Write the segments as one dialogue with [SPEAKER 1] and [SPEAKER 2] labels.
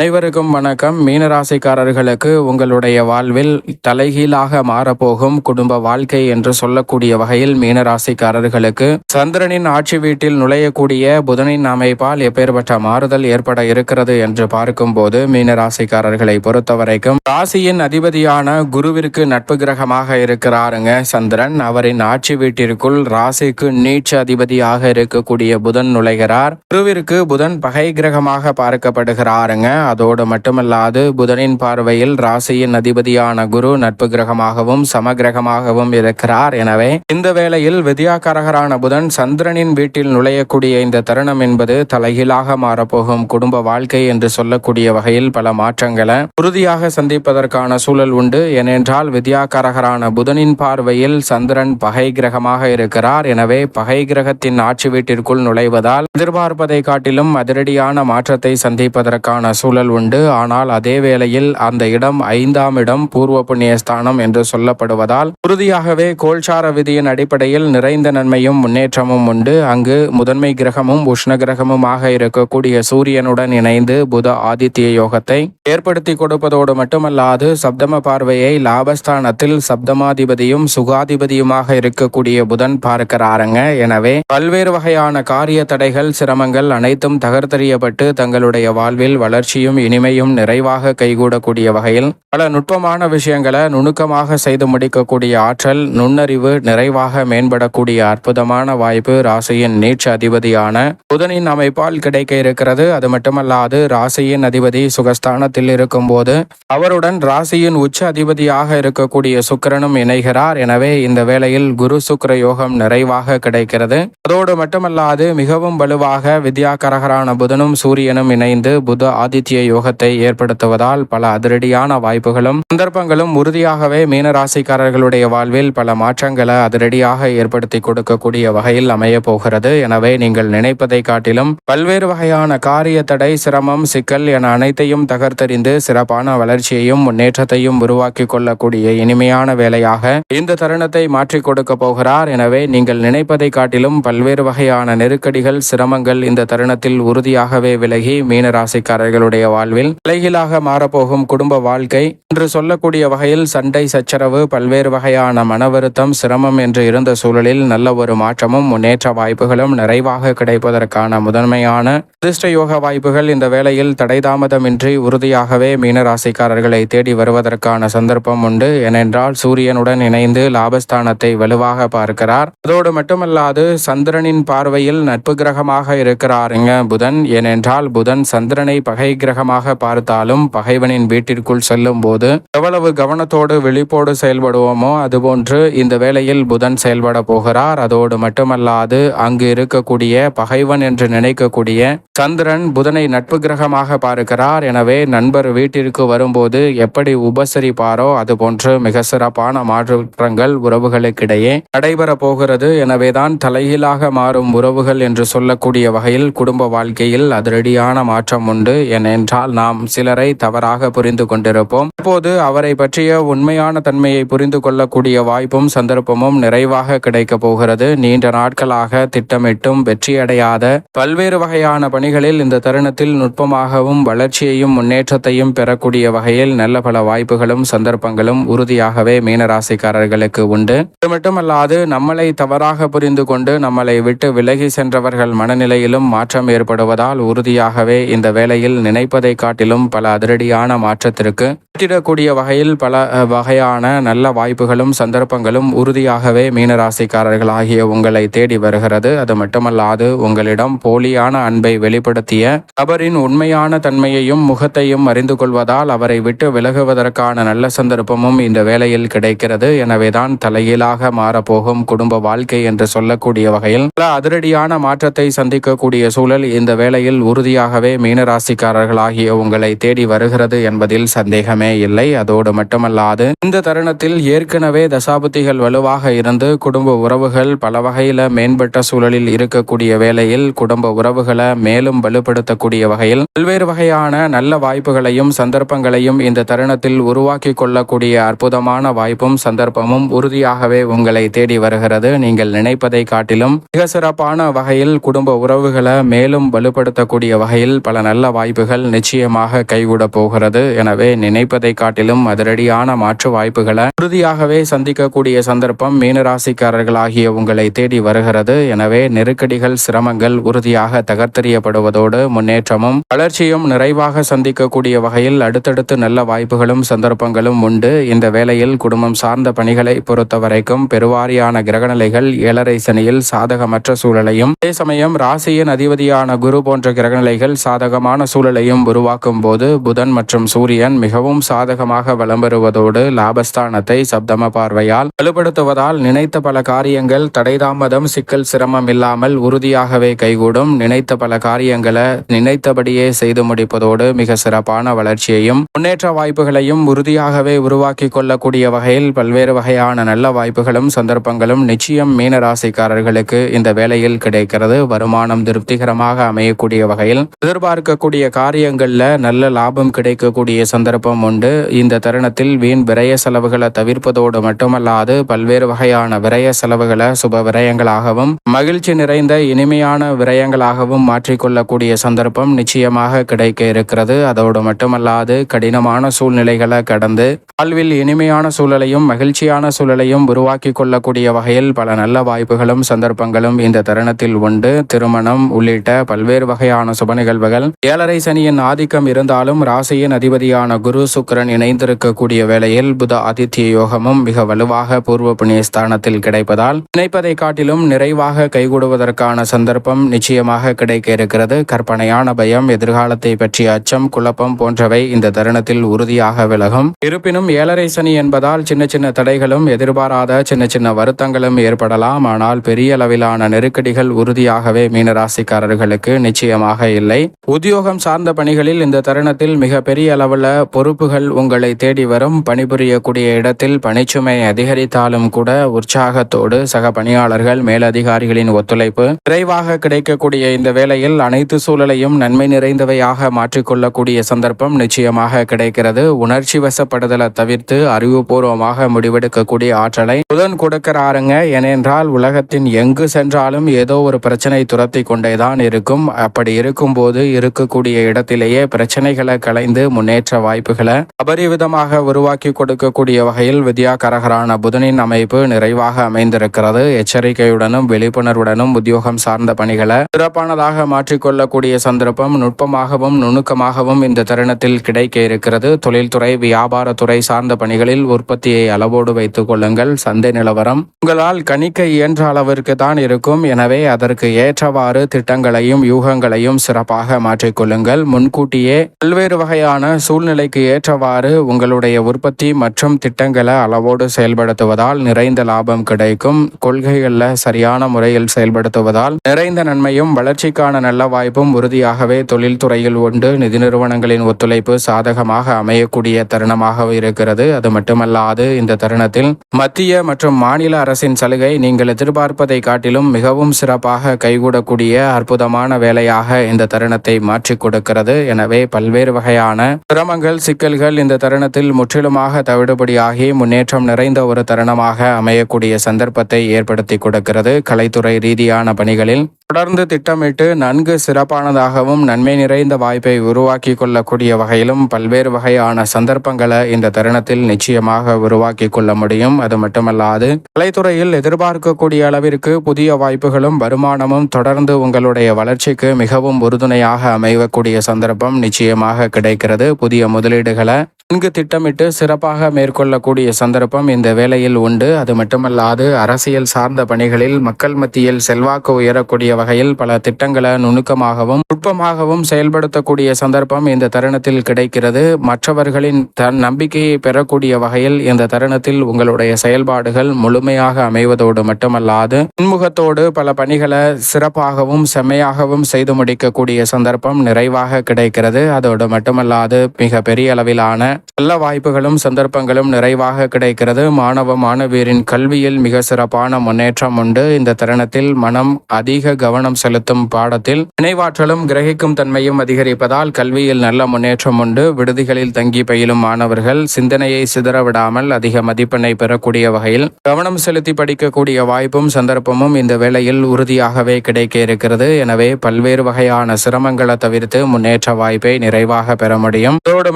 [SPEAKER 1] அனைவருக்கும் வணக்கம். மீனராசிக்காரர்களுக்கு உங்களுடைய வாழ்வில் தலைகீழாக மாறப்போகும் குடும்ப வாழ்க்கை என்று சொல்லக்கூடிய வகையில் மீனராசிக்காரர்களுக்கு சந்திரனின் ஆட்சி வீட்டில் நுழையக்கூடிய புதனின் அமைப்பால் எப்பேற்பட்ட மாறுதல் ஏற்பட இருக்கிறது என்று பார்க்கும்போது மீனராசிக்காரர்களை பொறுத்தவரைக்கும் ராசியின் அதிபதியான குருவிற்கு நட்பு கிரகமாக இருக்கிறாருங்க சந்திரன். அவரின் ஆட்சி வீட்டிற்குள் ராசிக்கு நீச்ச அதிபதியாக இருக்கக்கூடிய புதன் நுழைகிறார். குருவிற்கு புதன் பகை கிரகமாக பார்க்கப்படுகிறாருங்க. அதோடு மட்டுமல்லாது புதனின் பார்வையில் ராசியின் அதிபதியான குரு நட்பு கிரகமாகவும் சமகிரகமாகவும் இருக்கிறார். எனவே இந்த வேளையில் வித்யாகாரகரான புதன் சந்திரனின் வீட்டில் நுழையக்கூடிய இந்த தருணம் என்பது தலைகீழாக மாறப்போகும் குடும்ப வாழ்க்கை என்று சொல்லக்கூடிய வகையில் பல மாற்றங்களை உறுதியாக சந்திப்பதற்கான சூழல் உண்டு. ஏனென்றால் வித்யாகாரகரான புதனின் பார்வையில் சந்திரன் பகை கிரகமாக இருக்கிறார். எனவே பகை கிரகத்தின் ஆட்சி வீட்டிற்குள் நுழைவதால் எதிர்பார்ப்பதை காட்டிலும் அதிரடியான மாற்றத்தை சந்திப்பதற்கான சூழல் உண்டு. ஆனால் அதே வேளையில் அந்த இடம் ஐந்தாம் இடம் பூர்வ புண்ணிய ஸ்தானம் என்று சொல்லப்படுவதால் உறுதியாகவே கோல்சார விதியின் அடிப்படையில் நிறைந்த நன்மையும் முன்னேற்றமும் உண்டு. அங்கு முதன்மை கிரகமும் உஷ்ண கிரகமுமாக இருக்கக்கூடிய சூரியனுடன் இணைந்து புத ஆதித்ய யோகத்தை ஏற்படுத்தி கொடுப்பதோடு மட்டுமல்லாது சப்தம பார்வையை லாபஸ்தானத்தில் சப்தமாதிபதியும் சுகாதிபதியுமாக இருக்கக்கூடிய புதன் பார்க்கிறாருங்க. எனவே பல்வேறு வகையான காரிய தடைகள் சிரமங்கள் அனைத்தும் தகர்த்தறியப்பட்டு தங்களுடைய வாழ்வில் வளர்ச்சியும் இனிமையும் நிறைவாக கைகூடக்கூடிய வகையில் பல நுட்பமான விஷயங்களை நுணுக்கமாக செய்து முடிக்கக்கூடிய ஆற்றல் நுண்ணறிவு நிறைவாக மேம்படக்கூடிய அற்புதமான வாய்ப்பு ராசியின் நீட்ச அதிபதியான புதனின் அமைப்பால் கிடைக்க இருக்கிறது. அது மட்டுமல்லாது ராசியின் அதிபதி சுகஸ்தானத்தில் இருக்கும்போது அவருடன் ராசியின் உச்ச அதிபதியாக இருக்கக்கூடிய சுக்கரனும் இணைகிறார். எனவே இந்த வேளையில் குரு சுக்கர யோகம் நிறைவாக கிடைக்கிறது. அதோடு மட்டுமல்லாது மிகவும் வலுவாக வித்யா கரகரான புதனும் சூரியனும் இணைந்து புத ஆதித்ய யோகத்தை ஏற்படுத்துவதால் பல அதிரடியான வாய்ப்புகளும் சந்தர்ப்பங்களும் உறுதியாகவே மீனராசிக்காரர்களுடைய வாழ்வில் பல மாற்றங்களை அதிரடியாக ஏற்படுத்தி கொடுக்கக்கூடிய வகையில் அமைய போகிறது. எனவே நீங்கள் நினைப்பதை காட்டிலும் பல்வேறு வகையான காரிய தடை சிரமம் சிக்கல் என அனைத்தையும் தகர்த்தறிந்து சிறப்பான வளர்ச்சியையும் முன்னேற்றத்தையும் உருவாக்கி கொள்ளக்கூடிய இனிமையான வேலையாக இந்த தருணத்தை மாற்றிக் கொடுக்க போகிறார். எனவே நீங்கள் நினைப்பதை காட்டிலும் பல்வேறு வகையான நெருக்கடிகள் சிரமங்கள் இந்த தருணத்தில் உறுதியாகவே விலகி மீனராசிக்காரர்களுடைய வாழ்வில் தலைகீழாக மாறப்போகும் குடும்ப வாழ்க்கை என்று சொல்லக்கூடிய வகையில் சண்டை சச்சரவு பல்வேறு வகையான மன வருத்தம் சிரமம் என்று இருந்த சூழலில் நல்ல ஒரு மாற்றமும் முன்னேற்ற வாய்ப்புகளும் நிறைவாக கிடைப்பதற்கான முதன்மையான அதிர்ஷ்ட யோக வாய்ப்புகள் இந்த வேளையில் தடைதாமதமின்றி உறுதியாகவே மீனராசிக்காரர்களை தேடி வருவதற்கான சந்தர்ப்பம் உண்டு. ஏனென்றால் சூரியனுடன் இணைந்து லாபஸ்தானத்தை வலுவாக பார்க்கிறார். அதோடு மட்டுமல்லாது சந்திரனின் பார்வையில் நட்பு கிரகமாக இருக்கிறாருங்க புதன். ஏனென்றால் புதன் சந்திரனை பகை கிரகமாக பார்த்தாலும் பகைவனின் வீட்டிற்குள் செல்லும் போது எவ்வளவு கவனத்தோடு விழிப்போடு செயல்படுவோமோ அதுபோன்று இந்த வேளையில் புதன் செயல்பட போகிறார். அதோடு மட்டுமல்லாது அங்கு இருக்கக்கூடிய பகைவன் என்று நினைக்கக்கூடிய சந்திரன் புதனை நட்பு கிரகமாக பார்க்கிறார். எனவே நண்பர் வீட்டிற்கு வரும்போது எப்படி உபசரிப்பாரோ அதுபோன்று மிக சிறப்பான மாற்றங்கள் உறவுகளுக்கிடையே நடைபெற போகிறது. எனவேதான் தலைகீழாக மாறும் உறவுகள் என்று சொல்லக்கூடிய வகையில் குடும்ப வாழ்க்கையில் அதிரடியான மாற்றம் உண்டு. என என்றால் நாம் சிலரை தவறாக புரிந்து கொண்டிருப்போம். அப்போது அவரை பற்றிய உண்மையான தன்மையை புரிந்து கொள்ளக்கூடிய வாய்ப்பும் சந்தர்ப்பமும் நிறைவாக கிடைக்கப் போகிறது. நீண்ட நாட்களாக திட்டமிட்டும் வெற்றியடையாத பல்வேறு வகையான பணிகளில் இந்த தருணத்தில் நுட்பமாகவும் வளர்ச்சியையும் முன்னேற்றத்தையும் பெறக்கூடிய வகையில் நல்ல பல வாய்ப்புகளும் சந்தர்ப்பங்களும் உறுதியாகவே மீனராசிக்காரர்களுக்கு உண்டு. அது மட்டுமல்லாது நம்மளை தவறாக புரிந்து கொண்டு நம்மளை விட்டு விலகி சென்றவர்கள் மனநிலையிலும் மாற்றம் ஏற்படுவதால் உறுதியாகவே இந்த வேளையில் நினைப்பதை காட்டிலும் பல அதிரடியான மாற்றத்திற்கு வெற்றிடக்கூடிய வகையில் பல வகையான நல்ல வாய்ப்புகளும் சந்தர்ப்பங்களும் உறுதியாகவே மீனராசிக்காரர்கள் ஆகிய உங்களை தேடி வருகிறது. அது மட்டுமல்லாது உங்களிடம் போலியான அன்பை வெளிப்படுத்திய நபரின் உண்மையான தன்மையையும் முகத்தையும் அறிந்து கொள்வதால் அவரை விட்டு விலகுவதற்கான நல்ல சந்தர்ப்பமும் இந்த வேளையில் கிடைக்கிறது. எனவேதான் தலையீலாக மாறப்போகும் குடும்ப வாழ்க்கை என்று சொல்லக்கூடிய வகையில் பல அதிரடியான மாற்றத்தை சந்திக்கக்கூடிய சூழல் இந்த வேளையில் உறுதியாகவே மீனராசிக்காரர்கள் ஆகிய உங்களை தேடி வருகிறது என்பதில் சந்தேகமே சந்தேகமே இல்லை. அதோடு மட்டுமல்லாது இந்த தருணத்தில் ஏற்கனவே தசாபுத்திகள் வலுவாக இருந்து குடும்ப உறவுகள் பல வகையில மேம்பட்ட சூழலில் இருக்கக்கூடிய வேளையில் குடும்ப உறவுகளை மேலும் வலுப்படுத்தக்கூடிய வகையில் பல்வேறு வகையான நல்ல வாய்ப்புகளையும் சந்தர்ப்பங்களையும் இந்த தருணத்தில் உருவாக்கி கொள்ளக்கூடிய அற்புதமான வாய்ப்பும் சந்தர்ப்பமும் உறுதியாகவே உங்களை தேடி வருகிறது. நீங்கள் நினைப்பதை காட்டிலும் மிக சிறப்பான வகையில் குடும்ப உறவுகளை மேலும் வலுப்படுத்தக்கூடிய வகையில் பல நல்ல வாய்ப்புகள் நிச்சயமாக கைகூட போகிறது. எனவே நினைப்பதை காட்டிலும் அதிரடியான மாற்று வாய்ப்புகளை உறுதியாகவே சந்திக்கக்கூடிய சந்தர்ப்பம் மீனராசிக்காரர்களாகிய உங்களை தேடி வருகிறது. எனவே நெருக்கடிகள் சிரமங்கள் உறுதியாக தகர்த்தெறியப்படுவதோடு முன்னேற்றமும் வளர்ச்சியும் நிறைவாக சந்திக்கக்கூடிய வகையில் அடுத்தடுத்து நல்ல வாய்ப்புகளும் சந்தர்ப்பங்களும் உண்டு. இந்த வேளையில் குடும்பம் சார்ந்த பணிகளை பொறுத்தவரைக்கும் பெருவாரியான கிரகநிலைகள் ஏழரை சனியில் சாதகமற்ற சூழலையும் அதே சமயம் ராசியின் அதிபதியான குரு போன்ற கிரகநிலைகள் சாதகமான சூழலையும் உருவாக்கும் போது புதன் மற்றும் சூரியன் மிகவும் சாதகமாக வலம் வருவதோடு லாபஸ்தானத்தை சப்தம பார்வையால் வலுப்படுத்துவதால் நினைத்த பல காரியங்கள் தடைதாமதம் சிக்கல் சிரமம் இல்லாமல் உறுதியாகவே கைகூடும். நினைத்த பல காரியங்களை நினைத்தபடியே செய்து முடிப்பதோடு மிக சிறப்பான வளர்ச்சியையும் முன்னேற்ற வாய்ப்புகளையும் உறுதியாகவே உருவாக்கி கொள்ளக்கூடிய வகையில் பல்வேறு வகையான நல்ல வாய்ப்புகளும் சந்தர்ப்பங்களும் நிச்சயம் மீனராசிக்காரர்களுக்கு இந்த வேலையில் கிடைக்கிறது. வருமானம் திருப்திகரமாக அமையக்கூடிய வகையில் எதிர்பார்க்கக்கூடிய காரியங்கள்ல நல்ல லாபம் கிடைக்கக்கூடிய சந்தர்ப்பம் கொண்டு இந்த தருணத்தில் வீண் விரய செலவுகளை தவிர்ப்பதோடு மட்டுமல்லாது பல்வேறு வகையான விரய செலவுகளை சுப விரயங்களாகவும் மகிழ்ச்சி நிறைந்த இனிமையான விரயங்களாகவும் மாற்றிக்கொள்ளக்கூடிய சந்தர்ப்பம் நிச்சயமாக கிடைக்க இருக்கிறது. அதோடு மட்டுமல்லாது கடினமான சூழ்நிலைகளை கடந்து வாழ்வில் இனிமையான சூழலையும் மகிழ்ச்சியான சூழலையும் உருவாக்கி கொள்ளக்கூடிய வகையில் பல நல்ல வாய்ப்புகளும் சந்தர்ப்பங்களும் இந்த தருணத்தில் உண்டு. திருமணம் உள்ளிட்ட பல்வேறு வகையான சுப நிகழ்வுகள். ஏழரை சனியின் ஆதிக்கம் இருந்தாலும் ராசியின் அதிபதியான குரு சுக்கரன் இணைந்திருக்கக்கூடிய வேளையில் புத ஆதித்ய யோகமும் மிக வலுவாக பூர்வ புண்ணிய ஸ்தானத்தில் கிடைப்பதால் நினைப்பதை காட்டிலும் நிறைவாக கைகூடுவதற்கான சந்தர்ப்பம் நிச்சயமாக கிடைக்க இருக்கிறது. கற்பனையான பயம் எதிர்காலத்தை பற்றிய அச்சம் குழப்பம் போன்றவை இந்த தருணத்தில் உறுதியாக விலகும். இருப்பினும் ஏழரை சனி என்பதால் சின்ன சின்ன தடைகளும் எதிர்பாராத சின்ன சின்ன வருத்தங்களும் ஏற்படலாம். ஆனால் பெரிய அளவிலான நெருக்கடிகள் உறுதியாகவே மீனராசிக்காரர்களுக்கு நிச்சயமாக இல்லை. உத்தியோகம் சார்ந்த பணிகளில் இந்த தருணத்தில் மிக பெரிய அளவில் பொறுப்பு வாய்ப்புகள் உங்களை தேடி வரும். பணிபுரியக்கூடிய இடத்தில் பணிச்சுமை அதிகரித்தாலும் கூட உற்சாகத்தோடு சக பணியாளர்கள் மேலதிகாரிகளின் ஒத்துழைப்பு விரைவாக கிடைக்கக்கூடிய இந்த வேளையில் அனைத்து சூழலையும் நன்மை நிறைந்தவையாக மாற்றிக்கொள்ளக்கூடிய சந்தர்ப்பம் நிச்சயமாக கிடைக்கிறது. உணர்ச்சி வசப்படுதலை தவிர்த்து அறிவுபூர்வமாக முடிவெடுக்கக்கூடிய ஆற்றலை புதன் கொடுக்கிறாருங்க. ஏனென்றால் உலகத்தின் எங்கு சென்றாலும் ஏதோ ஒரு பிரச்சனை துரத்தி கொண்டேதான் இருக்கும். அப்படி இருக்கும்போது இருக்கக்கூடிய இடத்திலேயே பிரச்சனைகளை களைந்து முன்னேற்ற வாய்ப்புகளை அபரிவிதமாக உருவாக்கி கொடுக்கக்கூடிய வகையில் வித்யாகரகரான புதனின் அமைப்பு நிறைவாக அமைந்திருக்கிறது. எச்சரிக்கையுடனும் விழிப்புணர்வுடனும் உத்தியோகம் சார்ந்த பணிகளை சிறப்பானதாக மாற்றிக்கொள்ளக்கூடிய சந்தர்ப்பம் நுட்பமாகவும் நுணுக்கமாகவும் இந்த தருணத்தில் கிடைக்க இருக்கிறது. தொழில்துறை வியாபாரத்துறை சார்ந்த பணிகளில் உற்பத்தியை அளவோடு வைத்துக் கொள்ளுங்கள். சந்தை நிலவரம் உங்களால் கணிக்க இயன்ற அளவிற்கு தான் இருக்கும். எனவே அதற்கு ஏற்றவாறு திட்டங்களையும் யூகங்களையும் சிறப்பாக மாற்றிக்கொள்ளுங்கள் முன்கூட்டியே பல்வேறு வகையான சூழ்நிலைக்கு ஏற்றவாறு உங்களுடைய உற்பத்தி மற்றும் திட்டங்களை அளவோடு செயல்படுத்துவதால் நிறைந்த லாபம் கிடைக்கும். கொள்கைகளில் சரியான முறையில் செயல்படுத்துவதால் நிறைந்த நன்மையும் வளர்ச்சிக்கான நல்ல வாய்ப்பும் உறுதியாகவே தொழில்துறையில் உண்டு. நிதி நிறுவனங்களின் ஒத்துழைப்பு சாதகமாக அமையக்கூடிய தருணமாக இருக்கிறது. அது மட்டுமல்லாது இந்த தருணத்தில் மத்திய மற்றும் மாநில அரசின் சலுகை நீங்கள் எதிர்பார்ப்பதை காட்டிலும் மிகவும் சிறப்பாக கைகூடக்கூடிய அற்புதமான வேலையாக இந்த தருணத்தை மாற்றிக் கொடுக்கிறது. எனவே பல்வேறு வகையான சிரமங்கள் சிக்கல்கள் இந்த தருணத்தில் முற்றிலுமாக தவிடுபடியாகி முன்னேற்றம் நிறைந்த ஒரு தருணமாக அமையக்கூடிய சந்தர்ப்பத்தை ஏற்படுத்தி கொடுக்கிறது. கலைத்துறை ரீதியான பணிகளில் தொடர்ந்து திட்டமிட்டு நன்கு சிறப்பானதாகவும் நன்மை நிறைந்த வாய்ப்பை உருவாக்கி கொள்ளக்கூடிய வகையிலும் பல்வேறு வகையான சந்தர்ப்பங்களை இந்த தருணத்தில் நிச்சயமாக உருவாக்கி கொள்ள முடியும். அது மட்டுமல்லாது கலைத்துறையில் எதிர்பார்க்கக்கூடிய அளவிற்கு புதிய வாய்ப்புகளும் வருமானமும் தொடர்ந்து உங்களுடைய வளர்ச்சிக்கு மிகவும் உறுதுணையாக அமைவக்கூடிய சந்தர்ப்பம் நிச்சயமாக கிடைக்கிறது. புதிய முதலீடுகளை நன்கு திட்டமிட்டு சிறப்பாக மேற்கொள்ளக்கூடிய சந்தர்ப்பம் இந்த வேலையில் உண்டு. அது மட்டுமல்லாது அரசியல் சார்ந்த பணிகளில் மக்கள் மத்தியில் செல்வாக்கு உயரக்கூடிய வகையில் பல திட்டங்களை நுணுக்கமாகவும் நுட்பமாகவும் செயல்படுத்தக்கூடிய சந்தர்ப்பம் இந்த தருணத்தில் கிடைக்கிறது. மற்றவர்களின் தன் நம்பிக்கையை பெறக்கூடிய வகையில் இந்த தருணத்தில் உங்களுடைய செயல்பாடுகள் முழுமையாக அமைவதோடு மட்டுமல்லாது இன்முகத்தோடு பல பணிகளை சிறப்பாகவும் செம்மையாகவும் செய்து முடிக்கக்கூடிய சந்தர்ப்பம் நிறைவாக கிடைக்கிறது. அதோடு மட்டுமல்லாது மிக பெரிய அளவிலான நல்ல வாய்ப்புகளும் சந்தர்ப்பங்களும் நிறைவாக கிடைக்கிறது. மாணவ மாணவியரின் கல்வியில் மிக சிறப்பான முன்னேற்றம் உண்டு. இந்த தருணத்தில் மனம் அதிக கவனம் செலுத்தும் பாடத்தில் நினைவாற்றலும் கிரகிக்கும் தன்மையும் அதிகரிப்பதால் கல்வியில் நல்ல முன்னேற்றம் உண்டு. விடுதிகளில் தங்கி பயிலும் மாணவர்கள் சிந்தனையை சிதற விடாமல் அதிக மதிப்பெண்ணை பெறக்கூடிய வகையில் கவனம் செலுத்தி படிக்கக்கூடிய வாய்ப்பும் சந்தர்ப்பமும் இந்த வேளையில் உறுதியாகவே கிடைக்க இருக்கிறது. எனவே பல்வேறு வகையான சிரமங்களை தவிர்த்து முன்னேற்ற வாய்ப்பை நிறைவாக பெற முடியும். இதோடு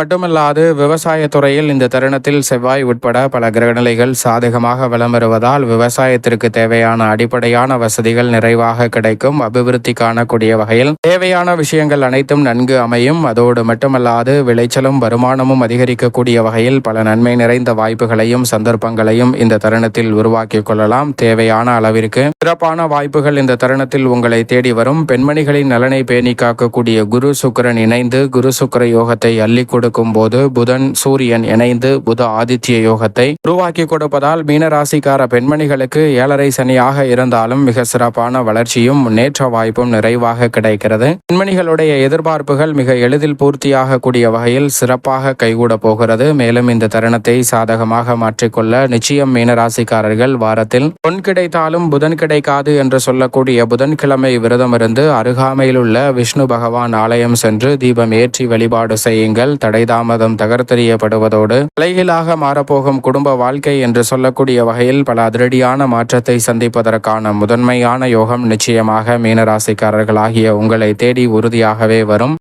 [SPEAKER 1] மட்டுமல்லாது விவசாய துறையில் இந்த தருணத்தில் செவ்வாய் உட்பட பல கிரகநிலைகள் சாதகமாக வலம் வருவதால் விவசாயத்திற்கு தேவையான அடிப்படையான வசதிகள் நிறைவாக கிடைக்கும். அபிவிருத்தி காணக்கூடிய வகையில் தேவையான விஷயங்கள் அனைத்தும் நன்கு அமையும். அதோடு மட்டுமல்லாது விளைச்சலும் வருமானமும் அதிகரிக்கக்கூடிய வகையில் பல நன்மை நிறைந்த வாய்ப்புகளையும் சந்தர்ப்பங்களையும் இந்த தருணத்தில் உருவாக்கிக் கொள்ளலாம். தேவையான அளவிற்கு சிறப்பான வாய்ப்புகள் இந்த தருணத்தில் உங்களை தேடி வரும். பெண்மணிகளின் நலனை பேணி காக்கக்கூடிய குரு சுக்கிரன் இணைந்து குரு சுக்கர யோகத்தை அள்ளி கொடுக்கும் போது புதன் சூரியன் இணைந்து புத ஆதித்ய யோகத்தை உருவாக்கி கொடுப்பதால் மீனராசிக்கார பெண்மணிகளுக்கு ஏழரை சனியாக இருந்தாலும் மிக சிறப்பான வளர்ச்சியும் முன்னேற்ற வாய்ப்பும் நிறைவாக கிடைக்கிறது. பெண்மணிகளுடைய எதிர்பார்ப்புகள் மிக எளிதில் பூர்த்தியாக கூடிய வகையில் சிறப்பாக கைகூட போகிறது. மேலும் இந்த தருணத்தை சாதகமாக மாற்றிக்கொள்ள நிச்சயம் மீனராசிக்காரர்கள் வாரத்தில் பொன் கிடைத்தாலும் புதன் கிடைக்காது என்று சொல்லக்கூடிய புதன்கிழமை விரதமிருந்து அருகாமையில் உள்ள விஷ்ணு பகவான் ஆலயம் சென்று தீபம் ஏற்றி வழிபாடு செய்யுங்கள். தடைதாமதம் தகர்த்து தெரியப்படுவதோடு தலைகீழாக மாறப்போகும் குடும்ப வாழ்க்கை என்று சொல்லக்கூடிய வகையில் பல அதிரடியான மாற்றத்தை சந்திப்பதற்கான முதன்மையான யோகம் நிச்சயமாக மீனராசிக்காரர்களாகிய உங்களை தேடி உறுதியாகவே வரும்.